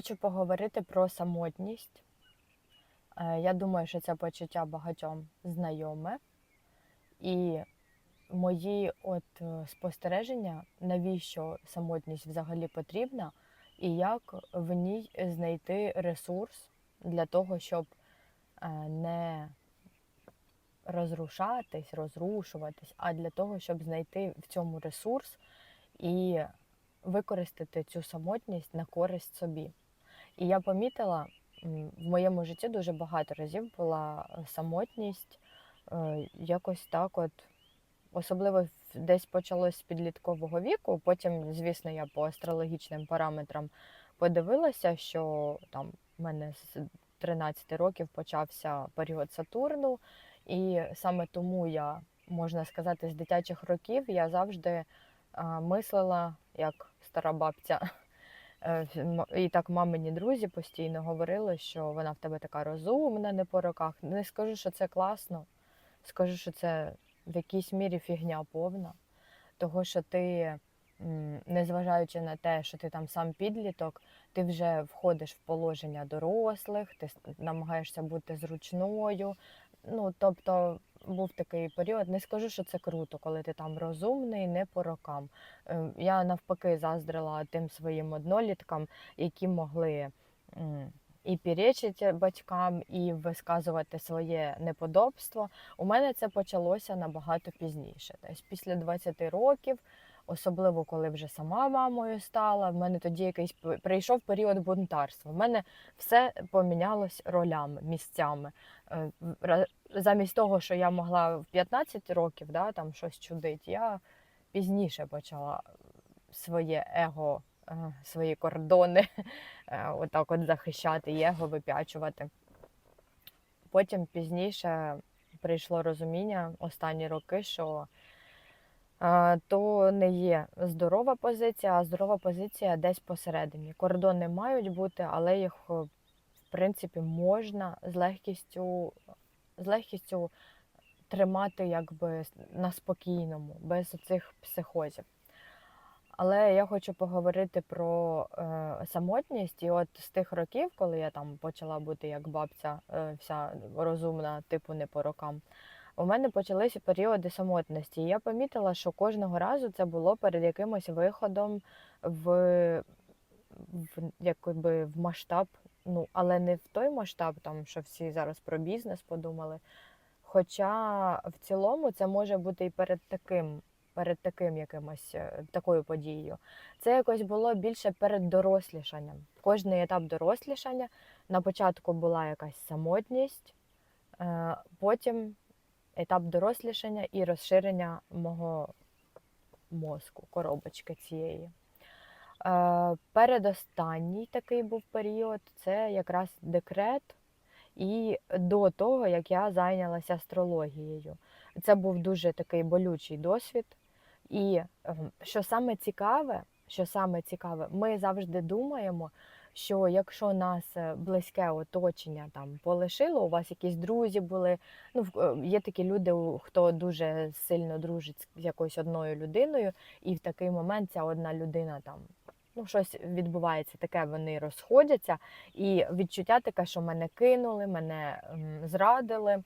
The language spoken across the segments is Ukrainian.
хочу поговорити про самотність. Е, Я думаю, що це почуття багатьом знайоме. І мої от е, спостереження, навіщо самотність взагалі потрібна, і як в ній знайти ресурс для того, щоб е, не розрушатись, розрушуватись, а для того, щоб знайти в цьому ресурс і використати цю самотність на користь собі. І я помітила, в моєму житті дуже багато разів була е, самотність, е, якось так от, особливо десь почалось з підліткового віку. Потім, звісно, я по астрологічним параметрам подивилася, що там в мене з 13 років почався період Сатурну, і саме тому я, можна сказати, з дитячих років я завжди мислила як стара бабця. Е, І так мамині друзі постійно говорили, що вона в тебе така розумна, не по роках. Не скажу, що це класно, скажу, що це в якійсь мірі фігня повна. Того, що ти, незважаючи на те, що ти там сам підліток, ти вже входиш в положення дорослих, ти намагаєшся бути зручною. Ну, тобто був такий період. Не скажу, що це круто, коли ти там розумний, не по рокам. Е, Я навпаки заздрила тим своїм одноліткам, які могли і перечити батькам, і висказувати своє неподобство. У мене це почалося набагато пізніше, десь після 20 років. Особливо коли вже сама мамою стала. В мене тоді якийсь прийшов період бунтарства. В мене все помінялось ролями, місцями. Е, Замість того, що я могла в 15 років да, там щось чудить, я пізніше почала своє его, е, свої кордони е, отак от захищати, его вип'ячувати. Потім пізніше прийшло розуміння останні роки, що то не є здорова позиція, а здорова позиція десь посередині. Кордони мають бути, але їх е, в принципі можна з легкістю, з легкістю тримати якби на спокійному, без цих психозів. Але я хочу поговорити про е, самотність. І от з тих років, коли я там почала бути як бабця, е, вся розумна, типу не по рокам, у мене почалися періоди самотності. І я помітила, що кожного разу це було перед якимось виходом в, в, якби, в масштаб, ну, але не в той масштаб, там, що всі зараз про бізнес подумали. Хоча в цілому це може бути і перед таким, перед таким якимось е, такою подією. Це якось було більше перед дорослішанням. Кожний етап дорослішання на початку була якась самотність, е, потім етап дорослішання і розширення мого мозку, коробочки цієї. Е, Передостанній такий був період це якраз декрет, і до того, як я зайнялася астрологією. Це був дуже такий болючий досвід. І ем, що саме цікаве, що саме цікаве, ми завжди думаємо, що якщо нас е, близьке оточення там полишило, у вас якісь друзі були. Ну, е, є такі люди, хто дуже сильно дружить з якоюсь одною людиною, і в такий момент ця одна людина там. Ну, щось відбувається таке, вони розходяться, і відчуття таке, що мене кинули, мене зрадили.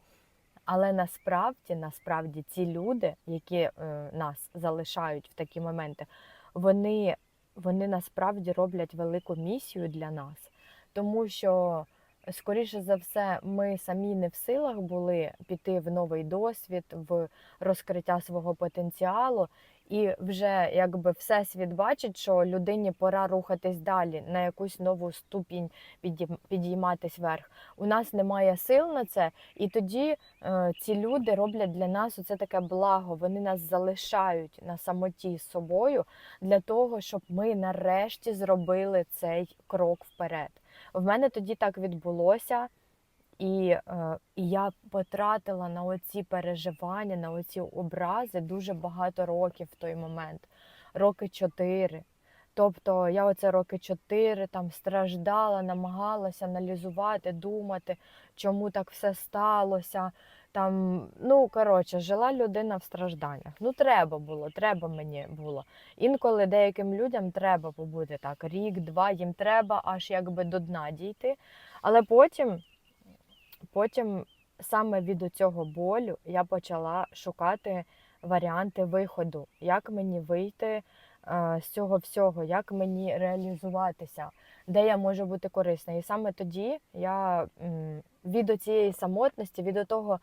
Але насправді, насправді, ці люди, які е, нас залишають в такі моменти, вони, вони насправді роблять велику місію для нас, тому що, скоріше за все, ми самі не в силах були піти в новий досвід, в розкриття свого потенціалу, і вже якби всесвіт бачить, що людині пора рухатись далі на якусь нову ступінь, підійм- підійматись вверх. У нас немає сил на це, і тоді е, ці люди роблять для нас оце таке благо. Вони нас залишають на самоті з собою для того, щоб ми нарешті зробили цей крок вперед. В мене тоді так відбулося. І, е, і я потратила на оці переживання, на оці образи дуже багато років в той момент, роки чотири. Тобто я оце роки чотири там страждала, намагалася аналізувати, думати, чому так все сталося, Там, ну коротше, жила людина в стражданнях. Ну, треба було, треба мені було. Інколи деяким людям треба побути так, рік-два, їм треба аж якби до дна дійти. Але потім, потім саме від цього болю я почала шукати варіанти виходу, як мені вийти е, з цього всього, як мені реалізуватися, де я можу бути корисна. І саме тоді я від цієї самотності, від того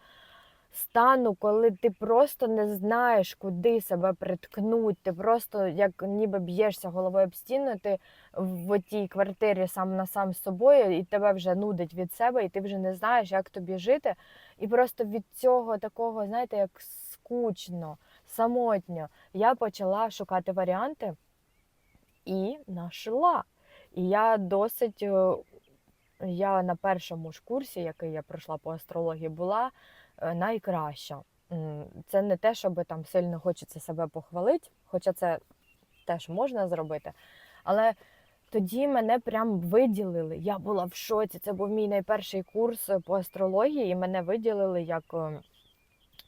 стану, коли ти просто не знаєш, куди себе приткнути, ти просто як ніби б'єшся головою об стіну, ти в тій квартирі сам на сам з собою, і тебе вже нудить від себе, і ти вже не знаєш, як тобі жити. І просто від цього такого, знаєте, як скучно, самотньо, я почала шукати варіанти і знайшла. І я досить, е, я на першому ж курсі, який я пройшла по астрології, була найкраща. Це не те, щоб там сильно хочеться себе похвалити, хоча це теж можна зробити. Але тоді мене прям виділили. Я була в шоці. Це був мій найперший курс е, по астрології, і мене виділили як е,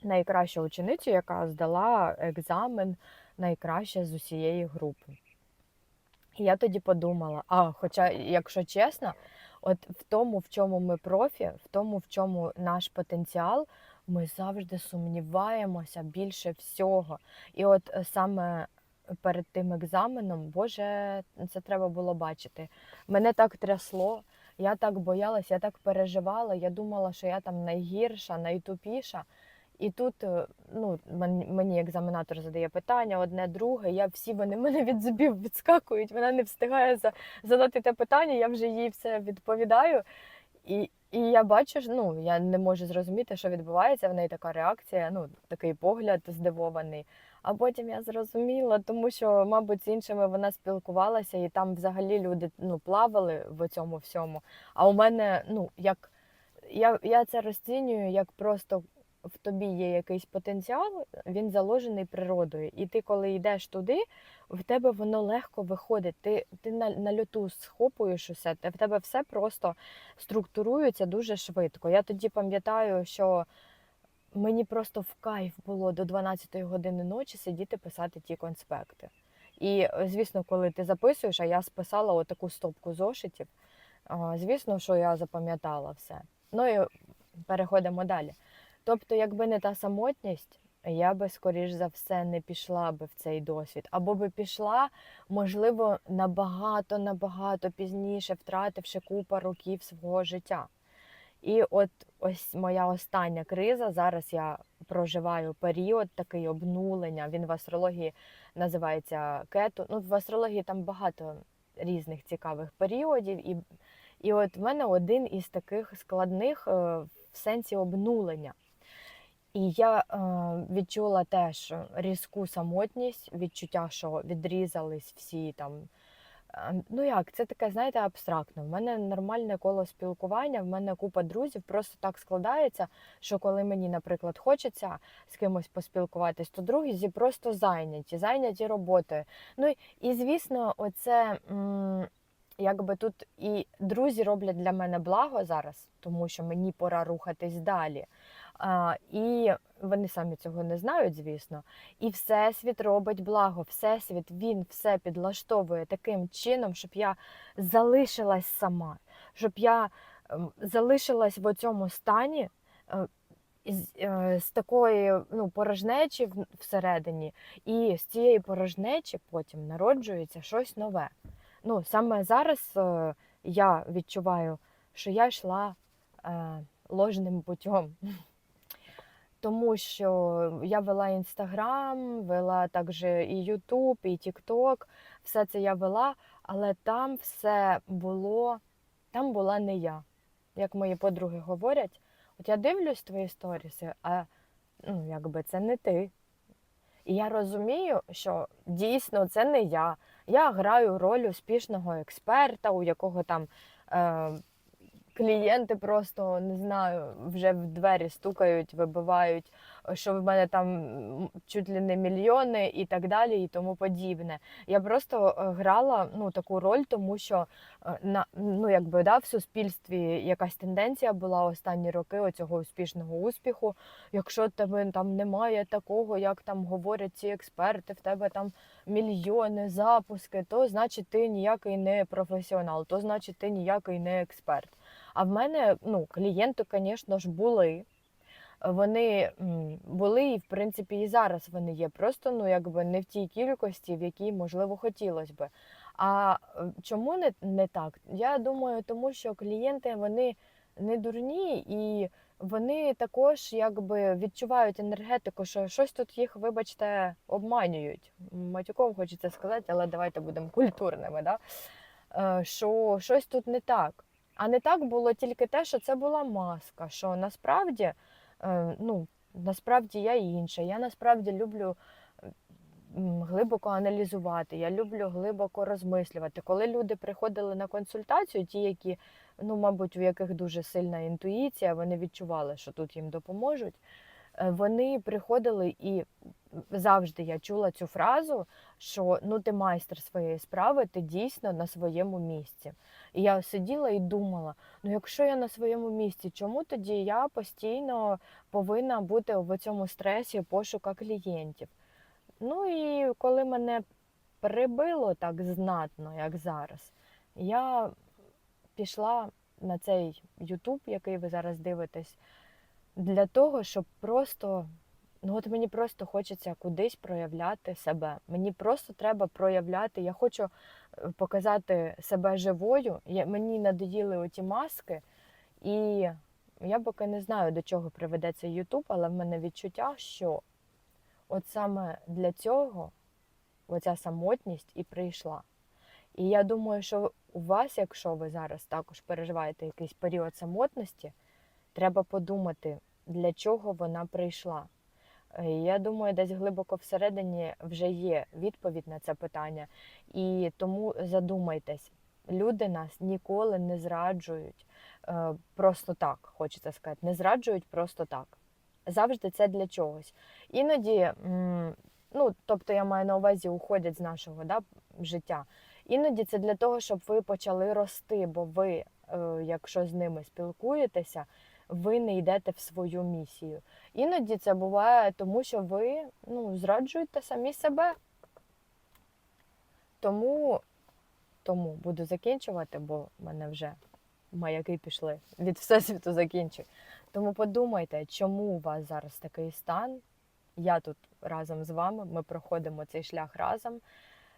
найкращу ученицю, яка здала екзамен найкраще з усієї групи. І я тоді подумала: а, хоча, якщо чесно, от в тому, в чому ми профі, в тому, в чому наш потенціал, ми завжди сумніваємося більше всього. І от е, саме перед тим екзаменом, Боже, це треба було бачити. Мене так трясло, я так боялась, я так переживала. Я думала, що я там найгірша, найтупіша. І тут е, ну, мені екзаменатор задає питання, одне, друге. Я всі вони мене від зубів відскакують. Вона не встигає за, задати те питання, я вже їй все відповідаю. І, і я бачу, ну я не можу зрозуміти, що відбувається. В неї така реакція, ну такий погляд здивований. А потім я зрозуміла, тому що, мабуть, з іншими вона спілкувалася, і там взагалі люди ну, плавали в цьому всьому. А у мене, ну як я, я це розцінюю як просто в тобі є якийсь потенціал, він заложений природою. І ти, коли йдеш туди, в тебе воно легко виходить. Ти, ти на, на льоту схопуєш усе, в тебе все просто структурується дуже швидко. Я тоді пам'ятаю, що мені просто в кайф було до 12 години ночі сидіти писати ті конспекти. І, звісно, коли ти записуєш, а я списала отаку стопку зошитів, звісно, що я запам'ятала все. Ну і переходимо далі. Тобто, якби не та самотність, я би, скоріш за все, не пішла би в цей досвід. Або би пішла, можливо, набагато, набагато пізніше, втративши купа років свого життя. І от ось моя остання криза. Зараз я проживаю період такий обнулення. Він в астрології називається кету. Ну, в астрології там багато різних цікавих періодів. І, і от в мене один із таких складних е, в сенсі обнулення. І я е, відчула теж різку самотність, відчуття, що відрізались всі там. е, Ну як, це таке, знаєте, абстрактно. В мене нормальне коло спілкування, в мене купа друзів. Просто так складається, що коли мені, наприклад, хочеться з кимось поспілкуватись, то друзі просто зайняті, зайняті роботою. Ну і- звісно, оце. Якби тут і друзі роблять для мене благо зараз, тому що мені пора рухатись далі. І вони самі цього не знають, звісно. І Всесвіт робить благо. Всесвіт він все підлаштовує таким чином, щоб я залишилась сама, щоб я ем, залишилась в цьому стані. е, З, е, з такої ну, порожнечі всередині, і з цієї порожнечі потім народжується щось нове. Ну, саме зараз е, я відчуваю, що я йшла е, ложним путем. Тому що я вела інстаграм, вела також і Ютуб, і Тікток. Все це я вела, але там все було, там була не я. Як мої подруги говорять, от я дивлюсь твої сторіси, а ну, якби це не ти. І я розумію, що дійсно це не я. Я граю роль успішного експерта, у якого там е, клієнти просто не знаю, вже в двері стукають, вибивають що в мене там чуть ли не мільйони і так далі, і тому подібне. Я просто е, грала ну, таку роль, тому що е, на ну якби да, в суспільстві якась тенденція була останні роки оцього успішного успіху. Якщо тебе там немає такого, як там говорять ці експерти, в тебе там мільйони запуски, то значить ти ніякий не професіонал, то значить ти ніякий не експерт. А в мене ну, клієнти, звісно ж, були. Вони були і в принципі і зараз вони є. Просто ну якби не в тій кількості, в якій можливо хотілося би. А е, чому не, не так? Я думаю, тому що клієнти вони не дурні і вони також якби відчувають енергетику, що щось тут їх, вибачте, обманюють. Матюком хочеться сказати, але давайте будемо культурними. Да? Е, Що щось тут не так. А не так було тільки те, що це була маска. Що насправді, е, ну, насправді я інша. Я насправді люблю глибоко аналізувати, я люблю глибоко розмислювати. Коли люди приходили на консультацію, ті, які, ну, мабуть, у яких дуже сильна інтуїція, вони відчували, що тут їм допоможуть. Е, Вони приходили і завжди я чула цю фразу, що ну ти майстер своєї справи, ти дійсно на своєму місці. І я сиділа і думала: ну якщо я на своєму місці, чому тоді я постійно повинна бути в цьому стресі пошука клієнтів? Ну і коли мене прибило так знатно, як зараз, я пішла на цей Ютуб, який ви зараз дивитесь, для того, щоб просто, ну от мені просто хочеться кудись проявляти себе. Мені просто треба проявляти. Я хочу е, показати себе живою. Я, мені надоїли оті маски, і я поки не знаю, до чого приведе цей Ютуб, але в мене відчуття, що от саме для цього оця самотність і прийшла. І я думаю, що у вас, якщо ви зараз також переживаєте якийсь період самотності, треба подумати, для чого вона прийшла. Е, Я думаю, десь глибоко всередині вже є відповідь на це питання. І тому задумайтесь, люди нас ніколи не зраджують е, просто так, хочеться сказати, не зраджують просто так. Завжди це для чогось. Іноді, ну тобто я маю на увазі, уходять з нашого да, життя. Іноді це для того, щоб ви почали рости, бо ви, е, якщо з ними спілкуєтеся, ви не йдете в свою місію. Іноді це буває тому, що ви ну, зраджуєте самі себе. Тому, тому буду закінчувати, бо в мене вже маяки пішли від всесвіту закінчую. Тому подумайте, чому у вас зараз такий стан. Я тут разом з вами, ми проходимо цей шлях разом.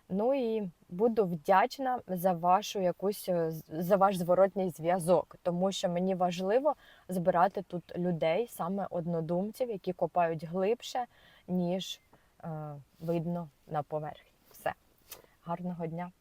Ну і буду вдячна за вашу якусь е, за ваш зворотній зв'язок, тому що мені важливо збирати тут людей, саме однодумців, які копають глибше, ніж е, видно на поверхні. Все, гарного дня!